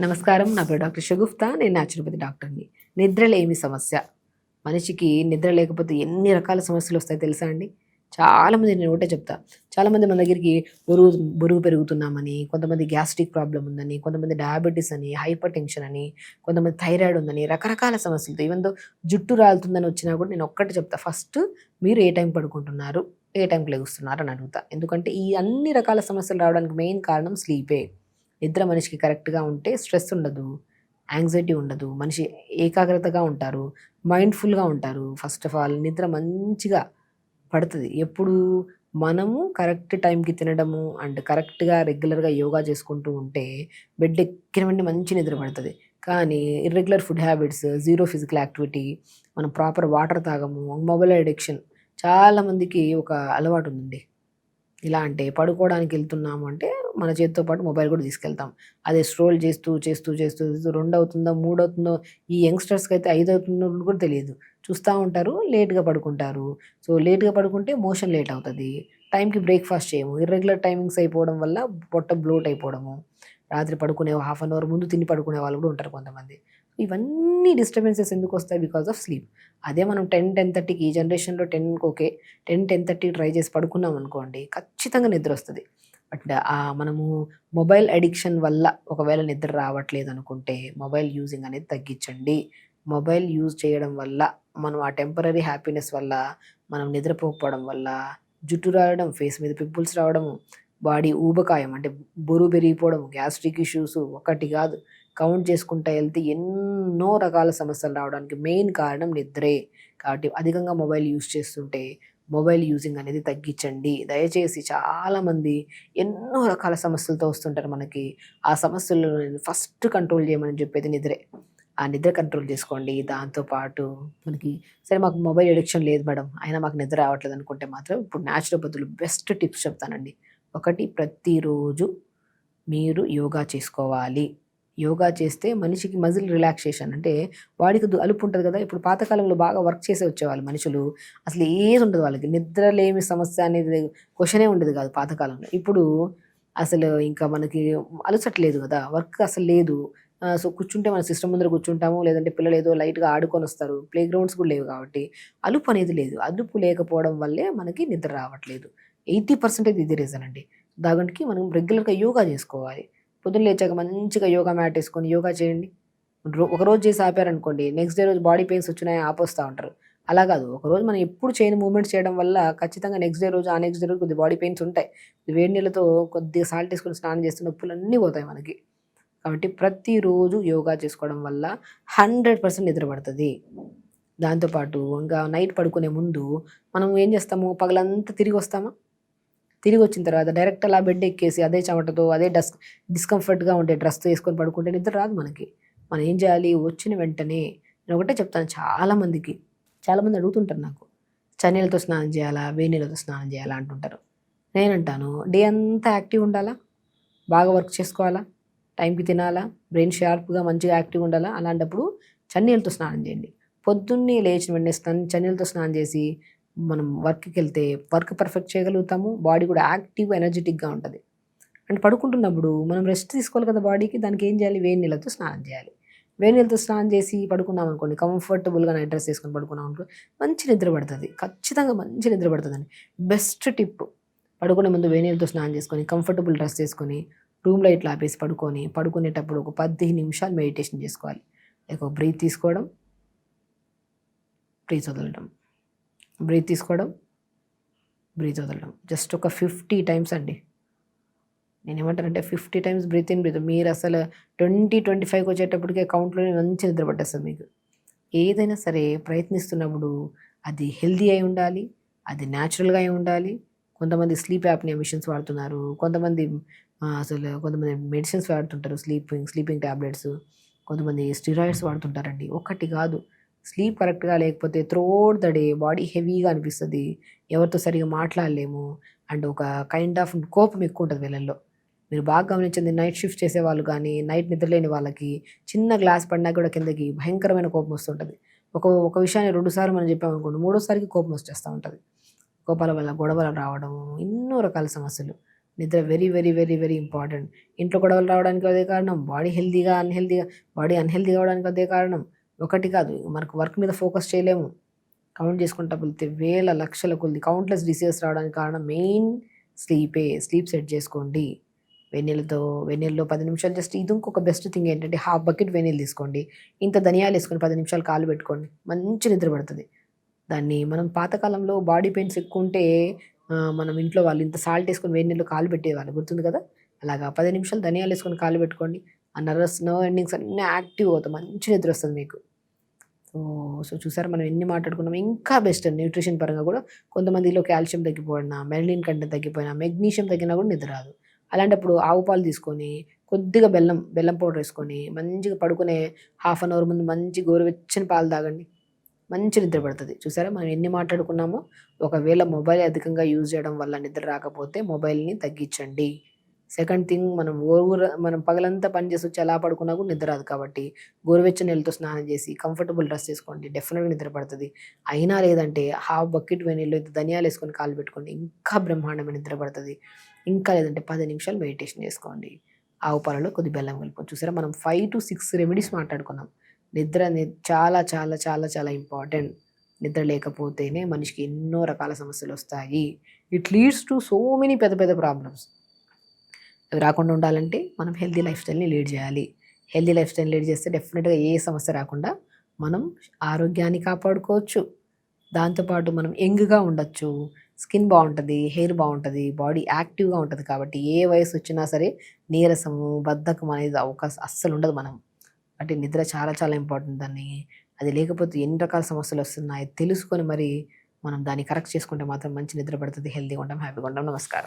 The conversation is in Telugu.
నమస్కారం. నా పేరు డాక్టర్ షగుఫ్తా. నేను న్యాచురోపతి డాక్టర్ని. నిద్రలేమి సమస్య. మనిషికి నిద్ర లేకపోతే ఎన్ని రకాల సమస్యలు వస్తాయి తెలుసా అండి? చాలామంది నేను ఒకటే చెప్తా. చాలామంది మన దగ్గరికి బరువు బరువు పెరుగుతున్నామని కొంతమంది గ్యాస్ట్రిక్ ప్రాబ్లం ఉందని కొంతమంది డయాబెటీస్ అని హైపర్ టెన్షన్ అని కొంతమంది థైరాయిడ్ ఉందని రకరకాల సమస్యలతో ఈవెందో జుట్టు రాలుతుందని వచ్చినా కూడా నేను ఒక్కటి చెప్తా. ఫస్ట్ మీరు ఏ టైం పడుకుంటున్నారు? ఏ టైంకి లెగుస్తున్నారు అని అడుగుతా. ఎందుకంటే ఈ అన్ని రకాల సమస్యలు రావడానికి మెయిన్ కారణం స్లీపే. నిద్ర మనిషికి కరెక్ట్గా ఉంటే స్ట్రెస్ ఉండదు యాంగ్జైటీ ఉండదు మనిషి ఏకాగ్రతగా ఉంటారు మైండ్ఫుల్గా ఉంటారు. ఫస్ట్ ఆఫ్ ఆల్ నిద్ర మంచిగా పడుతుంది. ఎప్పుడు మనము కరెక్ట్ టైంకి తినడము అండ్ కరెక్ట్గా రెగ్యులర్గా యోగా చేసుకుంటూ ఉంటే బెడ్ ఎక్కిన వెంటనే మంచి నిద్ర పడుతుంది. కానీ irregular food habits zero physical activity మనం ప్రాపర్ వాటర్ తాగము మొబైల్ అడిక్షన్ చాలామందికి ఒక అలవాటు ఉందండి ఇలా అంటే పడుకోవడానికి వెళ్తున్నాము అంటే మన చేతితో పాటు మొబైల్ కూడా తీసుకెళ్తాం. అదే స్ట్రోల్ చేస్తూ చేస్తూ చేస్తూ చేస్తూ రెండు అవుతుందో మూడు అవుతుందో ఈ యంగ్స్టర్స్కి అయితే ఐదు అవుతుందో కూడా తెలియదు. చూస్తూ ఉంటారు లేట్గా పడుకుంటారు. సో లేట్గా పడుకుంటే మోషన్ లేట్ అవుతుంది. టైంకి బ్రేక్ఫాస్ట్ చేయము. ఇర్రెగ్యులర్ టైమింగ్స్ అయిపోవడం వల్ల పొట్ట బ్లోట్ అయిపోవడము. రాత్రి పడుకునే హాఫ్ అన్ అవర్ ముందు తిని పడుకునే వాళ్ళు కూడా ఉంటారు కొంతమంది. ఇవన్నీ డిస్టర్బెన్సెస్ ఎందుకు వస్తాయి? బికాస్ ఆఫ్ స్లీప్ అదే మనం టెన్ టెన్ థర్టీకి ఈ జనరేషన్లో టెన్కి okay. Ten ten thirty try చేసి పడుకున్నాం అనుకోండి ఖచ్చితంగా నిద్ర వస్తుంది. బట్ మనము మొబైల్ అడిక్షన్ వల్ల ఒకవేళ నిద్ర రావట్లేదు అనుకుంటే మొబైల్ యూజింగ్ అనేది తగ్గించండి. మొబైల్ యూజ్ చేయడం వల్ల మనం ఆ టెంపరీ హ్యాపీనెస్ వల్ల మనం నిద్రపోకపోవడం వల్ల జుట్టు రావడం ఫేస్ మీద పింపుల్స్ రావడము బాడీ ఊబకాయం అంటే బరువు పెరిగిపోవడం గ్యాస్ట్రిక్ ఇష్యూస్ ఒకటి కాదు. కౌంట్ చేసుకుంటా వెళ్తే ఎన్నో రకాల సమస్యలు రావడానికి మెయిన్ కారణం నిద్రే. కాబట్టి అధికంగా మొబైల్ యూజ్ చేస్తుంటే మొబైల్ యూజింగ్ అనేది తగ్గించండి. దయచేసి చాలామంది ఎన్నో రకాల సమస్యలతో వస్తుంటారు మనకి. ఆ సమస్యలను ఫస్ట్ కంట్రోల్ చేయమని చెప్పేది నిద్రే. ఆ నిద్ర కంట్రోల్ చేసుకోండి. దాంతోపాటు మనకి సరే మాకు మొబైల్ ఎడిక్షన్ లేదు మేడం అయినా మాకు నిద్ర రావట్లేదు అనుకుంటే మాత్రం ఇప్పుడు న్యాచురోపతులు బెస్ట్ టిప్స్ చెప్తానండి. ఒకటి ప్రతిరోజు మీరు యోగా చేసుకోవాలి. యోగా చేస్తే మనిషికి మజిల్ రిలాక్సేషన్ అంటే వాడికి అలుపు ఉంటుంది కదా ఇప్పుడు పాతకాలంలో బాగా వర్క్ చేసే వచ్చేవాళ్ళు మనుషులు. అసలు ఏది ఉండదు వాళ్ళకి. నిద్ర లేమి సమస్య అనేది క్వశ్చనే ఉండేది కాదు పాతకాలంలో. ఇప్పుడు అసలు ఇంకా మనకి అలసట్లేదు కదా వర్క్ అసలు లేదు. సో కూర్చుంటే మన సిస్టమ్ ముందర కూర్చుంటాము లేదంటే పిల్లలు ఏదో లైట్గా ఆడుకొని వస్తారు. ప్లే గ్రౌండ్స్ కూడా లేవు కాబట్టి అలుపు అనేది లేదు. అదుపు లేకపోవడం వల్లే మనకి నిద్ర రావట్లేదు. ఎయిటీ పర్సెంటేజ్ ఇది రీజన్ అండి. దానికి మనం రెగ్యులర్గా యోగా చేసుకోవాలి. పొద్దున్న లేచాక మంచిగా యోగా మ్యాట్ వేసుకొని యోగా చేయండి. రో- ఒక రోజు చేసి ఆపారనుకోండి నెక్స్ట్ డే రోజు బాడీ పెయిన్స్ వచ్చినాయి ఆపొస్తూ ఉంటారు. అలా కాదు ఒకరోజు మనం ఎప్పుడు చేయని మూమెంట్స్ చేయడం వల్ల ఖచ్చితంగా నెక్స్ట్ డే రోజు ఆ నెక్స్ట్ డే రోజు కొద్ది బాడీ పెయిన్స్ ఉంటాయి. వేడి నీళ్ళతో కొద్దిగా సాల్ట్ వేసుకొని స్నానం చేస్తే నొప్పులు అన్నీ పోతాయి మనకి. కాబట్టి ప్రతిరోజు యోగా చేసుకోవడం వల్ల హండ్రెడ్ పర్సెంట్ నిద్రపడుతుంది దాంతోపాటు ఇంకా నైట్ పడుకునే ముందు మనం ఏం చేస్తాము? పగలంతా తిరిగి వస్తామా? తిరిగి వచ్చిన తర్వాత డైరెక్ట్ అలా బెడ్ ఎక్కేసి అదే చెమటతో అదే డస్ డిస్కంఫర్ట్గా ఉండే డ్రెస్ వేసుకొని పడుకుంటే నిద్ర రాదు మనకి. మనం ఏం చేయాలి? వచ్చిన వెంటనే నేను ఒకటే చెప్తాను చాలామందికి చాలామంది అడుగుతుంటారు నాకు చన్నీళ్ళతో స్నానం చేయాలా? వేడి నీళ్ళతో స్నానం చేయాలా? అంటుంటారు. నేనంటాను డే అంతా యాక్టివ్ ఉండాలా? బాగా వర్క్ చేసుకోవాలా? టైంకి తినాలా? బ్రెయిన్ షార్ప్గా మంచిగా యాక్టివ్ ఉండాలా? అలాంటప్పుడు చన్నీళ్ళతో స్నానం చేయండి. పొద్దున్నే లేచిన వెంటనే స్నానం చన్నీళ్ళతో స్నానం చేసి మనం వర్క్కి వెళ్తే వర్క్ పర్ఫెక్ట్ చేయగలుగుతాము బాడీ కూడా యాక్టివ్ ఎనర్జెటిక్గా ఉంటుంది. అండ్ పడుకుంటున్నప్పుడు మనం రెస్ట్ తీసుకోవాలి కదా బాడీకి దానికి ఏం చేయాలి? వేడి నీళ్ళతో స్నానం చేయాలి. వేడి నీళ్ళతో స్నానం చేసి పడుకున్నాం అనుకోండి కంఫర్టబుల్గా నైట్ డ్రెస్ వేసుకొని పడుకున్నాం అనుకో మంచి నిద్ర పడుతుంది. ఖచ్చితంగా మంచి నిద్ర పడుతుందండి బెస్ట్ టిప్ పడుకునే ముందు వేడి నీళ్ళతో స్నానం చేసుకొని కంఫర్టబుల్ డ్రెస్ వేసుకొని రూమ్ లైట్ ఆపేసి పడుకొని పడుకునేటప్పుడు ఒక పదిహేను నిమిషాలు మెడిటేషన్ చేసుకోవాలి. ఒక బ్రీత్ తీసుకోవడం బ్రీత్ వదలడం. బ్రీత్ తీసుకోవడం బ్రీత్ వదలడం. జస్ట్ ఒక ఫిఫ్టీ టైమ్స్ అండి. నేను ఏమంటానంటే fifty times breathe in breathe మీరు అసలు ట్వంటీ ట్వంటీ ఫైవ్కి వచ్చేటప్పటికే కౌంట్లోనే మంచి నిద్ర పట్టేస్తుంది మీకు. ఏదైనా సరే ప్రయత్నిస్తున్నప్పుడు అది హెల్దీ అయి ఉండాలి అది న్యాచురల్గా అయి ఉండాలి. కొంతమంది స్లీప్ యాప్ని మిషన్స్ వాడుతున్నారు కొంతమంది అసలు కొంతమంది మెడిసిన్స్ వాడుతుంటారు స్లీపింగ్ స్లీపింగ్ ట్యాబ్లెట్స్ కొంతమంది స్టిరాయిడ్స్ వాడుతుంటారండి. ఒకటి కాదు స్లీప్ కరెక్ట్గా లేకపోతే త్రోడ్ ద డే బాడీ హెవీగా అనిపిస్తుంది. ఎవరితో సరిగా మాట్లాడలేము. అండ్ ఒక కైండ్ ఆఫ్ కోపం ఎక్కువ ఉంటుంది వీళ్ళల్లో మీరు బాగా గమనించింది నైట్ షిఫ్ట్ చేసే వాళ్ళు కానీ నైట్ నిద్రలేని వాళ్ళకి చిన్న గ్లాస్ పడినా కూడా కిందకి భయంకరమైన కోపం వస్తుంటుంది ఒక ఒక విషయాన్ని రెండుసార్లు మనం చెప్పామనుకోండి మూడోసారికి కోపం వచ్చేస్తూ ఉంటుంది. కోపాల వల్ల గొడవలు రావడం ఎన్నో రకాల సమస్యలు. నిద్ర very very very very important ఇంట్లో గొడవలు రావడానికి అదే కారణం బాడీ హెల్తీగా అన్హెల్తీగా బాడీ అన్హెల్తీగా అవడానికి అదే కారణం. ఒకటి కాదు మనకు వర్క్ మీద ఫోకస్ చేయలేము. కౌంట్ చేసుకుంటా వెళ్తే వేల లక్షల కొద్ది కౌంట్లెస్ డిసీజెస్ రావడానికి కారణం మెయిన్ స్లీపే. స్లీప్ సెట్ చేసుకోండి. వెన్నెలతో వెన్నెల్లో పది నిమిషాలు జస్ట్ ఇది ఇంకొక బెస్ట్ థింగ్ ఏంటంటే హాఫ్ బకెట్ వెన్నెలు తీసుకోండి. ఇంత ధనియాలు వేసుకొని పది నిమిషాలు కాలు పెట్టుకోండి. మంచి నిద్ర పడుతుంది. దాన్ని మనం పాతకాలంలో బాడీ పెయిన్స్ ఎక్కువ ఉంటే మనం ఇంట్లో వాళ్ళు ఇంత సాల్ట్ వేసుకొని వేడి నీళ్ళు కాలు పెట్టేవాళ్ళు. గుర్తుంది కదా? అలాగా పది నిమిషాలు ధనియాలు వేసుకొని కాలు పెట్టుకోండి. ఆ నర్వస్ నర్వ్ ఎండింగ్స్ అన్నీ యాక్టివ్ అవుతాయి. మంచి నిద్ర వస్తుంది మీకు. సో సో చూసారా మనం ఎన్ని మాట్లాడుకున్నాం ఇంకా బెస్ట్ న్యూట్రిషన్ పరంగా కూడా కొంతమందిలో కాల్షియం తగ్గిపోయినా మెరలిన్ కంటెంట్ తగ్గిపోయినా మెగ్నీషియం తగ్గినా కూడా నిద్ర రాదు. అలాంటప్పుడు ఆవు పాలు తీసుకొని కొద్దిగా బెల్లం బెల్లం పౌడర్ వేసుకొని మంచిగా పడుకునే హాఫ్ అన్ అవర్ ముందు మంచి గోరువెచ్చని పాలు తాగండి. మంచి నిద్ర పడుతుంది. చూసారా మనం ఎన్ని మాట్లాడుకున్నామో. ఒకవేళ మొబైల్ అధికంగా యూజ్ చేయడం వల్ల నిద్ర రాకపోతే మొబైల్ని తగ్గించండి. సెకండ్ థింగ్ మనం ఓవర్ మనం పగలంతా పని చేసి వచ్చి అలా పడుకున్నా కూడా నిద్ర రాదు కాబట్టి గోరువెచ్చని నీళ్ళతో స్నానం చేసి కంఫర్టబుల్ డ్రెస్ చేసుకోండి. డెఫినెట్గా నిద్ర పడుతుంది. అయినా లేదంటే హాఫ్ బకెట్ వెనీళ్ళు ధనియాలు వేసుకొని కాలు పెట్టుకోండి. ఇంకా బ్రహ్మాండమైన నిద్ర పడుతుంది. ఇంకా లేదంటే పది నిమిషాలు మెడిటేషన్ చేసుకోండి. ఆవు పాలలో కొద్ది బెల్లం కలుపుకొని చూసారా? మనం ఫైవ్ టు సిక్స్ రెమెడీస్ మాట్లాడుకున్నాం. నిద్ర చాలా చాలా చాలా చాలా ఇంపార్టెంట్ నిద్ర లేకపోతేనే మనిషికి ఎన్నో రకాల సమస్యలు వస్తాయి. It leads to so many పెద్ద పెద్ద ప్రాబ్లమ్స్ అవి రాకుండా ఉండాలంటే మనం హెల్తీ లైఫ్ స్టైల్ని లీడ్ చేయాలి. హెల్దీ లైఫ్ స్టైల్ లీడ్ చేస్తే డెఫినెట్గా ఏ సమస్య రాకుండా మనం ఆరోగ్యాన్ని కాపాడుకోవచ్చు. దాంతోపాటు మనం యంగ్గా ఉండొచ్చు. స్కిన్ బాగుంటుంది హెయిర్ బాగుంటుంది బాడీ యాక్టివ్గా ఉంటుంది కాబట్టి ఏ వయసు వచ్చినా సరే నీరసము బద్ధకం అనేది అవకాశం అస్సలు ఉండదు మనం. అంటే నిద్ర చాలా చాలా ఇంపార్టెంట్ దాన్ని. అది లేకపోతే ఎన్ని రకాల సమస్యలు వస్తున్నాయి తెలుసుకొని మరి మనం దాన్ని కరెక్ట్ చేసుకుంటే మాత్రం మంచి నిద్ర పడుతుంది హెల్తీగా ఉంటాం హ్యాపీగా ఉంటాం. నమస్కారం.